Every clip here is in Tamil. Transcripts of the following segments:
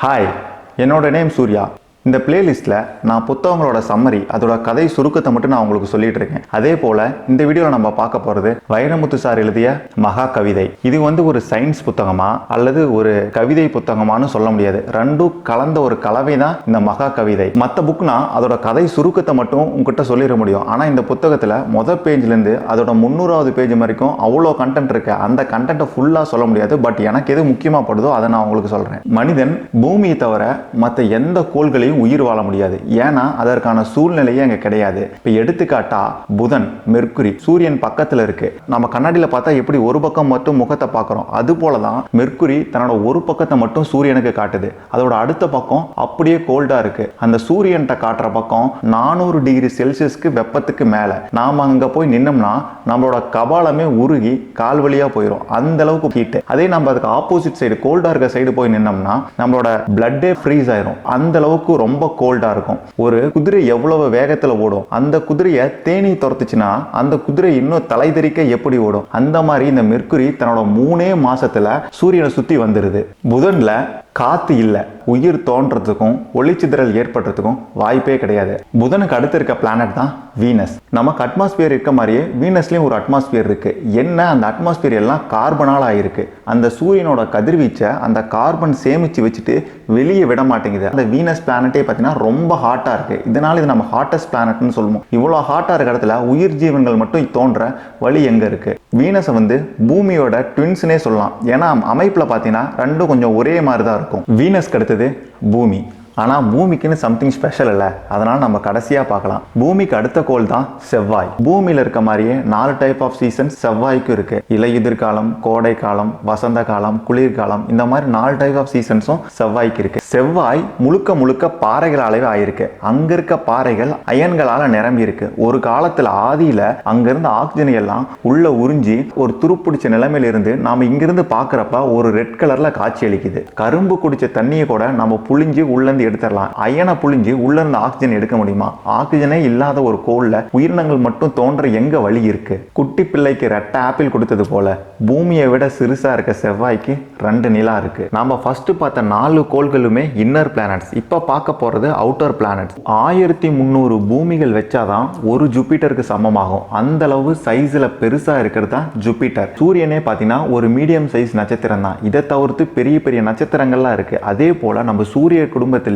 ஹாய் என்னோட நேம் சூர்யா. இந்த பிளேலிஸ்ட்டில் நான் புத்தகங்களோட சம்மரி அதோட கதை சுருக்கத்தை மட்டும் நான் உங்களுக்கு சொல்லிட்டு இருக்கேன். அதே போல் இந்த வீடியோவில் நம்ம பார்க்க போகிறது வைரமுத்து சார் எழுதிய மகா கவிதை இது வந்து ஒரு சயின்ஸ் புத்தகமா அல்லது ஒரு கவிதை புத்தகமானு சொல்ல முடியாது. ரெண்டும் கலந்த ஒரு கலவை தான் இந்த மகா கவிதை மற்ற புக்னா அதோட கதை சுருக்கத்தை மட்டும் உங்ககிட்ட சொல்லிட முடியும். ஆனால் இந்த புத்தகத்தில் மொதல் பேஜ்லேருந்து அதோட முந்நூறாவது பேஜ் வரைக்கும் அவ்வளோ கண்டென்ட் இருக்கு. அந்த கண்டென்ட்டை ஃபுல்லாக சொல்ல முடியாது. பட் எனக்கு எது முக்கியமாக படுதோ அதை நான் உங்களுக்கு சொல்கிறேன் மனிதன் பூமியை தவிர மற்ற எந்த கோள்களையும் உயிர் வாழ முடியாது. ஏன்னா அதற்கான சூழ்நிலையே அங்கே கிடையாது. இப்போ எடுத்துக்காட்டா புதன் மெர்க்குரி சூரியன் பக்கத்தில் இருக்கு. நம்ம கண்ணாடியில் பார்த்தா எப்படி ஒரு பக்கம் மட்டும் முகத்தை பார்க்குறோம். அது போல தான் மெர்க்குரி தன்னோட ஒரு பக்கத்தை மட்டும் சூரியனுக்கு காட்டுது. அதோட அடுத்த பக்கம் அப்படியே கோல்டா இருக்கு. அந்த சூரியன்கிட்ட காட்டுற பக்கம் நானூறு டிகிரி செல்சியஸ்க்கு வெப்பத்துக்கு மேலே. நாம அங்கே போய் நின்னோம்னா நம்மளோட கபாலமே உருகி கால் வழியாக போயிடும் அந்த அளவுக்கு ஹீட்டு அதே நம்ம அதுக்கு ஆப்போசிட் சைடு கோல்டாக இருக்க சைடு போய் நின்னோம்னா நம்மளோட பிளட்டே ஃப்ரீஸ் ஆயிரும். அந்த அளவுக்கு ரொம்ப கோல்டா இருக்கும். ஒரு குதிரை எவ்வளவு வேகத்துல ஓடும்? அந்த குதிரையை தேனி துரத்துச்சுன்னா அந்த குதிரை இன்னும் தலை தெரிக்க எப்படி ஓடும்? அந்த மாதிரி இந்த மெர்க்குரி தன்னோட மூணே மாசத்துல சூரியனை சுத்தி வந்துருது. புதன்ல காத்து இல்லை. உயிர் தோன்றதுக்கும் ஒளிச்சிதறல் ஏற்படுறதுக்கும் வாய்ப்பே கிடையாது. புதனுக்கு அடுத்து இருக்க பிளானட் தான் வீனஸ் நமக்கு அட்மாஸ்பியர் இருக்க மாதிரியே வீனஸ்லேயும் ஒரு அட்மாஸ்பியர் இருக்கு. என்ன அந்த அட்மாஸ்பியர் எல்லாம் கார்பனால் ஆயிருக்கு? அந்த சூரியனோட கதிர்வீச்சை அந்த கார்பன் சேமிச்சு வச்சுட்டு வெளியே விட மாட்டேங்குது. அந்த வீனஸ் பிளானட்டே பார்த்தீங்கன்னா ரொம்ப ஹாட்டாக இருக்கு. இதனால இது நம்ம ஹாட்டஸ்ட் பிளானட்னு சொல்லுவோம். இவ்வளோ ஹாட்டாக இருக்க இடத்துல உயிர் ஜீவன்கள் மட்டும் தோன்ற வழி எங்கே இருக்கு? வீனஸை வந்து பூமியோட ட்வின்ஸ்னே சொல்லலாம். ஏன்னா அமைப்பில் பார்த்தீங்கன்னா ரெண்டும் கொஞ்சம் ஒரே மாதிரி தான் இருக்கும். இருக்கும். வீனஸ்க்கு அடுத்தது பூமி. ஆனால் பூமிக்குன்னு சம்திங் ஸ்பெஷல் இல்லை. அதனால் நம்ம கடைசியாக பார்க்கலாம். பூமிக்கு அடுத்த கோள் தான் செவ்வாய். பூமியில் இருக்க மாதிரியே நாலு டைப் ஆஃப் சீசன்ஸ் செவ்வாய்க்கும் இருக்கு. இலையுதிர்காலம் கோடைக்காலம் கோடை காலம் வசந்த காலம் குளிர்காலம் இந்த மாதிரி நாலு டைப் ஆஃப் சீசன்ஸும் செவ்வாய்க்கு இருக்கு. செவ்வாய் முழுக்க முழுக்க பாறைகளாலவே ஆயிருக்கு. அங்க இருக்க பாறைகள் அயன்களால நிரம்பி இருக்கு. ஒரு காலத்துல ஆதியில அங்க இருந்த ஆக்சிஜன் எல்லாம் உள்ள உறிஞ்சி ஒரு துருப்பிடிச்ச நிலைமையில இருந்து நாம இங்கிருந்து பாக்குறப்ப ஒரு ரெட் கலர்ல காட்சி அளிக்குது. கரும்பு குடிச்ச தண்ணியை கூட நம்ம புழிஞ்சு உள்ள எடுத்துடலாம். அயனை புழிஞ்சு உள்ள இருந்து ஆக்சிஜன் எடுக்க முடியுமா? ஆக்சிஜனே இல்லாத ஒரு கோள்ல உயிரினங்கள் மட்டும் தோன்ற எங்க வழி இருக்கு? குட்டி பிள்ளைக்கு ரெட்டை ஆப்பிள் கொடுத்தது போல பூமியை விட சிறுசா இருக்க செவ்வாய்க்கு ரெண்டு நிலா இருக்கு. நாம ஃபர்ஸ்ட் பார்த்த நாலு கோள்களுமே இன்னர் பிளானட்ஸ் இப்ப பார்க்க போறது அவுட்டர் பிளானட்ஸ் ஆயிரத்தி முந்நூறு பூமிகள் வச்சாதான் ஒரு ஜூபிட்டருக்கு சமமாகும். அந்த அளவு சைஸ்ல பெருசா இருக்கிறது தான் ஜூபிட்டர். சூரியனே பார்த்தீங்கன்னா ஒரு மீடியம் சைஸ் நட்சத்திரம் தான் இதை தவிர்த்து பெரிய பெரிய நட்சத்திரங்கள்லாம் இருக்கு. அதே போல நம்ம சூரிய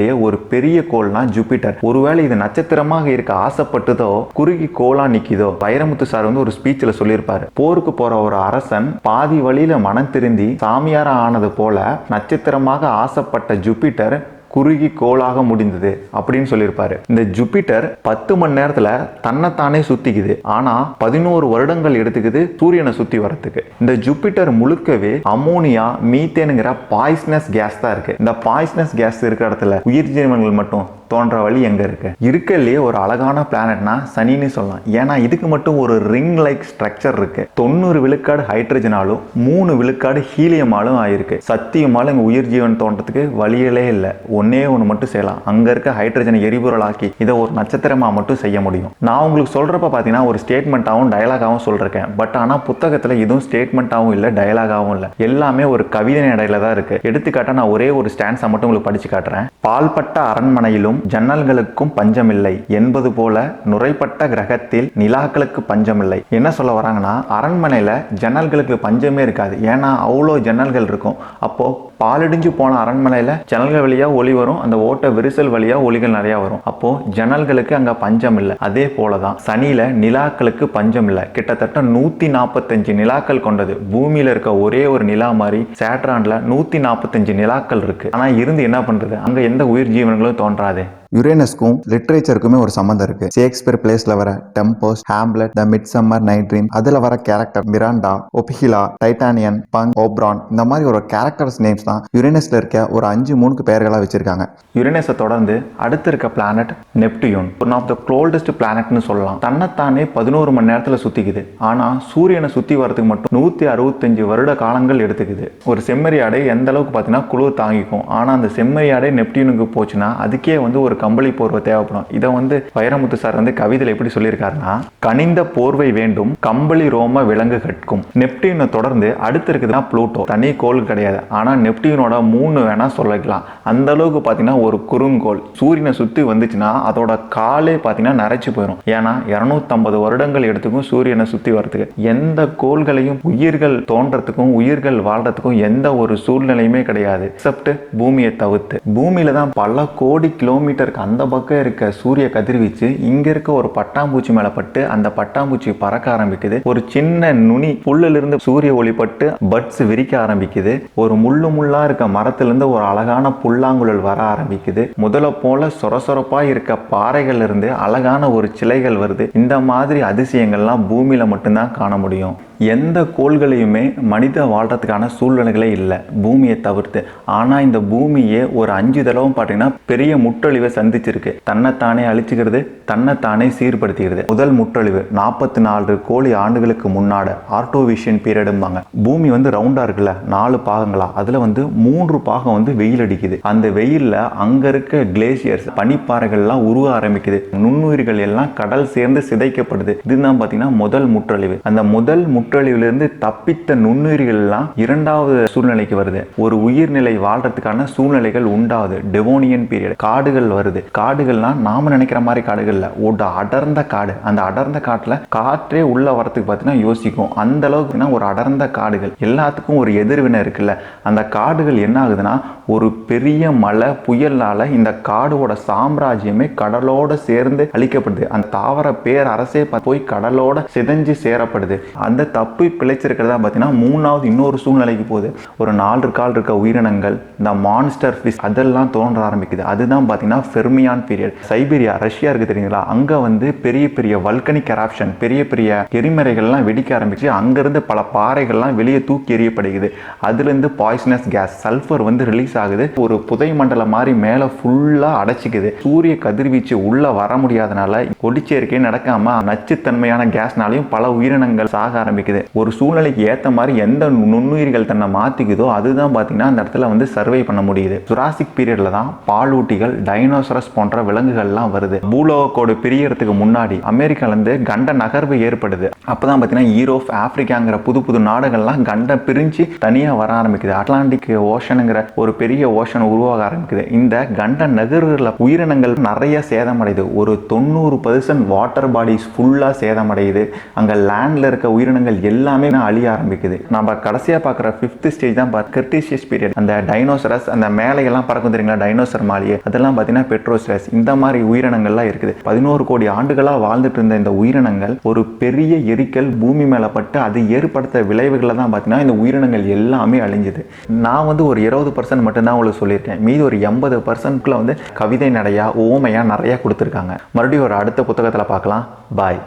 குடும்பத்திலேயே ஒரு பெரிய கோள்னா ஜூபிட்டர். ஒருவேளை இது நட்சத்திரமாக இருக்க ஆசைப்பட்டதோ குறுகி கோலா நிக்கிதோ வைரமுத்து சார் வந்து ஒரு ஸ்பீச்ல சொல்லியிருப்பாரு. போருக்கு போற ஒரு அரசன் பாதி வழியில மனம் திருந்தி சாமியாரா ஆனது போல நட்சத்திரமாக ஆசைப்பட்ட ஜூபிட்டர் குறுகி கோளாக முடிந்தது அப்படின்னு சொல்லியிருப்பாரு. இந்த ஜூபிட்டர் பத்து மணி நேரத்துல தன்னைத்தானே சுத்திக்குது. ஆனா பதினோரு வருடங்கள் எடுத்துக்குது சூரியனை சுத்தி வரத்துக்கு இந்த ஜூபிட்டர் முழுக்கவே அமோனியா மீத்தேனுங்கிற பாய்ஸ்னஸ் கேஸ் தான் இருக்கு. இந்த பாய்ஸ்னஸ் கேஸ் இருக்கிற இடத்துல உயிர் ஜீவன்கள் மட்டும் தோன்ற வழி எங்க இருக்கு? இருக்கலையே ஒரு அழகான பிளானட்னா சனின்னு சொல்லலாம். ஏன்னா இதுக்கு மட்டும் ஒரு ரிங் லைக் ஸ்ட்ரக்சர் இருக்கு. தொண்ணூறு விழுக்காடு ஹைட்ரஜனாலும் மூணு விழுக்காடு ஹீலியமாலும் ஆயிருக்கு. சத்தியமாலும் இங்க உயிர் ஜீவன் தோன்றதுக்கு வழியிலே இல்லை. ஒன்னே ஒன்று மட்டும் செய்யலாம். அங்கே இருக்க ஹைட்ரஜனை எரிபொருளாக்கி இதை ஒரு நட்சத்திரமாக மட்டும் செய்ய முடியும். நான் உங்களுக்கு சொல்கிறப்ப பார்த்தீங்கன்னா ஒரு ஸ்டேட்மெண்ட்டாகவும் டயலாகாகவும் சொல்கிறேன் பட் ஆனால் புத்தகத்தில் இதுவும் ஸ்டேட்மெண்ட்டாகவும் இல்லை டயலாகாகவும் இல்லை. எல்லாமே ஒரு கவிதை இடையில தான் இருக்கு. எடுத்துக்காட்டாக நான் ஒரே ஒரு ஸ்டான்ஸை மட்டும் உங்களுக்கு படிச்சு காட்டுறேன். பால்பட்ட அரண்மனையிலும் ஜன்னல்களுக்கும் பஞ்சமில்லை என்பது போல நுரைப்பட்ட கிரகத்தில் நிலாக்களுக்கு பஞ்சமில்லை. என்ன சொல்ல வராங்கன்னா அரண்மனையில் ஜன்னல்களுக்கு பஞ்சமே இருக்காது. ஏன்னா அவ்வளோ ஜன்னல்கள் இருக்கும். அப்போ பாலடிஞ்சு போன அரண்மனையில் ஜன்னல்கள் வழியாக ஒளி வரும் அந்த ஓட்ட விரிசல் வழியாக ஒளிகள் நிறையா வரும். அப்போ ஜன்னல்களுக்கு அங்கே பஞ்சம் இல்லை. அதே போலதான் சனியில் நிலாக்களுக்கு பஞ்சம் இல்லை. கிட்டத்தட்ட நூற்றி நாற்பத்தஞ்சு நிலாக்கள் கொண்டது. பூமியில் இருக்க ஒரே ஒரு நிலா மாதிரி சேட்ரான்ல நூற்றி நாற்பத்தஞ்சு நிலாக்கள் இருக்கு. ஆனால் இருந்து என்ன பண்ணுறது அங்கே எந்த உயிர் ஜீவன்களும் தோன்றாது. யுரேனஸ்க்கும் லிட்ரேச்சருக்குமே ஒரு சம்மந்தம் இருக்கு. ஷேக்ஸ்பியர் பிளேஸ்ல வர tempos Hamlet the mid summer night dream அதுல வர கேரக்டர் மிராண்டா ஒபிஹிலா டைட்டானியன் பங் ஓப்ரான் இந்த மாதிரி ஒரு கேரக்டர்ஸ் நேம்ஸ் தான் யுரேனஸ்ல இருக்க ஒரு அஞ்சு மூணுக்கு பெயர்களா வச்சிருக்காங்க. யுரேனஸை தொடர்ந்து அடுத்து இருக்க planet Neptune one of the coldest பிளானட்னு சொல்லலாம். தன்னைத்தானே பதினோரு மணி நேரத்துல சுத்திக்குது. ஆனா சூரியனை சுத்தி வரதுக்கு மட்டும் நூத்தி அறுபத்தஞ்சு வருட காலங்கள் எடுத்துக்குது. ஒரு செம்மறி ஆடை எந்த அளவுக்கு பார்த்தீங்கன்னா குளிர் தாங்கிக்கும். ஆனா அந்த செம்மறி ஆடை நெப்டியூனுக்கு போச்சுன்னா அதுக்கே வந்து ஒரு கம்பளி போர்வை தேவைப்படும். இதை வந்து வைரமுத்து சார் வந்து கவிதையில் எப்படி சொல்லியிருக்காருன்னா கனிந்த போர்வை வேண்டும் கம்பளி ரோம விலங்கு கட்கும் நெப்டியூனை தொடர்ந்து அடுத்து இருக்குதுன்னா ப்ளூட்டோ. தனி கோள் கிடையாது. ஆனால் நெப்டியூனோட மூணு வேணா சொல்லிக்கலாம் அந்த அளவுக்கு பார்த்தீங்கன்னா ஒரு குறுங்கோள். சூரியனை சுற்றி வந்துச்சுன்னா அதோட காலே பார்த்தீங்கன்னா நரைச்சு போயிடும் ஏன்னா இரநூத்தம்பது வருடங்கள் எடுத்துக்கும் சூரியனை சுற்றி வர்றதுக்கு. எந்த கோள்களையும் உயிர்கள் தோன்றதுக்கும் உயிர்கள் வாழ்றதுக்கும் எந்த ஒரு சூழ்நிலையுமே கிடையாது. எக்ஸப்ட் பூமியை தவிர்த்து. பூமியில தான் பல கோடி கிலோமீட்டர் இருக்க. அந்த பக்கம் இருக்க சூரிய கதிர்வீச்சு இங்க இருக்க ஒரு பட்டாம்பூச்சி மேல பட்டு அந்த பட்டாம்பூச்சி பறக்க ஆரம்பிக்குது. ஒரு சின்ன நுனி புல்லுல இருந்து சூரிய ஒளிப்பட்டு பட்ஸ் விரிக்க ஆரம்பிக்குது. ஒரு முள்ளு முள்ளா இருக்க மரத்திலிருந்து ஒரு அழகான புல்லாங்குழல் வர ஆரம்பிக்குது. முதல்ல போல சொரசொரப்பா இருக்க பாறைகள் இருந்து அழகான ஒரு சிலைகள் வருது. இந்த மாதிரி அதிசயங்கள்லாம் பூமியில மட்டும்தான் காண முடியும். எந்த கோள்களையுமே மனித வாழ்கிறதுக்கான சூழ்நிலைகளே இல்லை. பூமியை தவிர்த்து. ஆனால் இந்த பூமியே ஒரு அஞ்சு தடவை பார்த்தீங்கன்னா பெரிய முற்றழிவை சந்திச்சிருக்கு. தன்னைத்தானே அழிச்சுக்கிறது தன்னைத்தானே சீர்படுத்திக்கிறது. முதல் முற்றழிவு நாற்பத்தி நாலு கோடி ஆண்டுகளுக்கு முன்னாடி ஆர்டோவிஷியன் பீரியடும்பாங்க. பூமி வந்து ரவுண்டாக இருக்குல்ல நாலு பாகங்களா? அதில் வந்து மூன்று பாகம் வந்து வெயில் அடிக்குது. அந்த வெயிலில் அங்கே இருக்க கிளேசியர்ஸ் பனிப்பாறைகள்லாம் உருவ ஆரம்பிக்குது. நுண்ணுயிர்கள் எல்லாம் கடல் சேர்ந்து சிதைக்கப்படுது. இதுதான் பார்த்தீங்கன்னா முதல் முற்றழிவு அந்த முதல் முற்றொழிவிலிருந்து தப்பித்த நுண்ணுயிர்கள் எல்லாம் இரண்டாவது சூழ்நிலைக்கு வருது. ஒரு உயிர்நிலை வாழ்றதுக்கான சூழ்நிலைகள் உண்டாகுது. டெவோனியன் பீரியட் காடுகள் வருது. காடுகள்லாம் நாம நினைக்கிற மாதிரி காடுகள் ஒரு அடர்ந்த காடு. அந்த அடர்ந்த காட்டுல காற்றே உள்ள வரத்துக்கு பார்த்தீங்கன்னா யோசிக்கும். அந்த அளவுக்குன்னா ஒரு அடர்ந்த காடுகள். எல்லாத்துக்கும் ஒரு எதிர்வினை இருக்குல்ல. அந்த காடுகள் என்ன ஆகுதுன்னா ஒரு பெரிய மழை புயலால் இந்த காடோட சாம்ராஜ்யமே கடலோட சேர்ந்து அழிக்கப்படுது. அந்த தாவர பேர் அரசே போய் கடலோட சிதைஞ்சு சேரப்படுது. அந்த தப்பி பிழைச்சிருக்கிறதா பார்த்தீங்கன்னா மூணாவது இன்னொரு சூழ்நிலைக்கு போகுது. ஒரு நாலு கால் இருக்க உயிரினங்கள் இந்த மான்ஸ்டர் ஃபிஷ் அதெல்லாம் தோன்ற ஆரம்பிக்குது. அதுதான் பார்த்தீங்கன்னா ஃபெர்மியான் பீரியட் சைபீரியா ரஷ்யா இருக்குது தெரியுங்களா? அங்கே வந்து பெரிய பெரிய வல்கனிக் கராப்ஷன் பெரிய பெரிய எரிமறைகள்லாம் வெடிக்க ஆரம்பிச்சு அங்கேருந்து பல பாறைகள்லாம் வெளியே தூக்கி எறியப்படுகிறது. அதுலேருந்து பாய்சனஸ் கேஸ் சல்ஃபர் வந்து ரிலீஸ் ஆகுது. ஒரு புதை மண்டலம் மாதிரி மேலே ஃபுல்லாக அடைச்சிக்குது. சூரிய கதிர்வீச்சு உள்ளே வர முடியாதனால ஒடிச்சேர்க்கை நடக்காமல் நச்சுத்தன்மையான கேஸ்னாலையும் பல உயிரினங்கள் சாக ஆரம்பிக்குது. ஒரு சூழ்நிலைக்கு ஏற்ற மாதிரி எந்த நுண்ணுயிர்கள் தன்னை மாற்றிக்குதோ அதுதான் பார்த்தீங்கன்னா அந்த இடத்துல வந்து சர்வை பண்ண முடியுது. ஜுராசிக் பீரியடில் தான் பாலூட்டிகள் டைனோசரஸ் போன்ற விலங்குகள்லாம் வருது. பூலோகோடு பிரியறதுக்கு முன்னாடி அமெரிக்காலேருந்து கண்ட நகர்வு ஏற்படுது. அப்போ தான் பார்த்தீங்கன்னா ஈரோப் ஆஃப்ரிக்காங்கிற புது புது நாடுகள்லாம் கண்டம் பிரிஞ்சு தனியாக வர ஆரம்பிக்குது. அட்லாண்டிக் ஓஷனுங்கிற ஒரு பெரிய ஓஷன் உருவாக ஆரம்பிக்குது. இந்த கண்ட நகர்களில் உயிரினங்கள் நிறைய சேதமடையுது. ஒரு தொண்ணூறு பர்சன்ட் வாட்டர் பாடிஸ் ஃபுல்லாக சேதமடையுது. அங்கே லேண்டில் இருக்க உயிரினங்கள் எல்லாமே அழிய ஆரம்பிக்குது. நம்ம கடைசியாக பார்க்குற ஃபிஃப்த் ஸ்டேஜ் தான் கிரிட்டிஷியஸ் பீரியட் அந்த டைனோசரஸ் அந்த மேலையெல்லாம் பறக்கும் தெரியுங்களா? டைனோசர் மாளிகை. அதெல்லாம் பார்த்தீங்கன்னா பெட்ரோசரஸ் இந்த மாதிரி உயிரினங்கள்லாம் இருக்குது. பதினோரு கோடி ஆண்டுகளாக வாழ்ந்துட்டு இருந்த இந்த உயிரினங்கள் ஒரு பெரிய எரிக்கல் பூமி மேலே பட்டு அது ஏற்படுத்த விளைவுகளை தான் பார்த்தீங்கன்னா இந்த உயிரினங்கள் எல்லாமே அழிஞ்சுது. நான் வந்து ஒரு இருபது பர்சன்ட் மட்டும்தான் உங்களுக்கு சொல்லியிருக்கேன். மீதி ஒரு எண்பது பர்சன்ட்குள்ளே வந்து கவிதை நடையா ஓமையாக நிறையா கொடுத்துருக்காங்க. மறுபடியும் ஒரு அடுத்த புத்தகத்தில் பார்க்கலாம். பாய்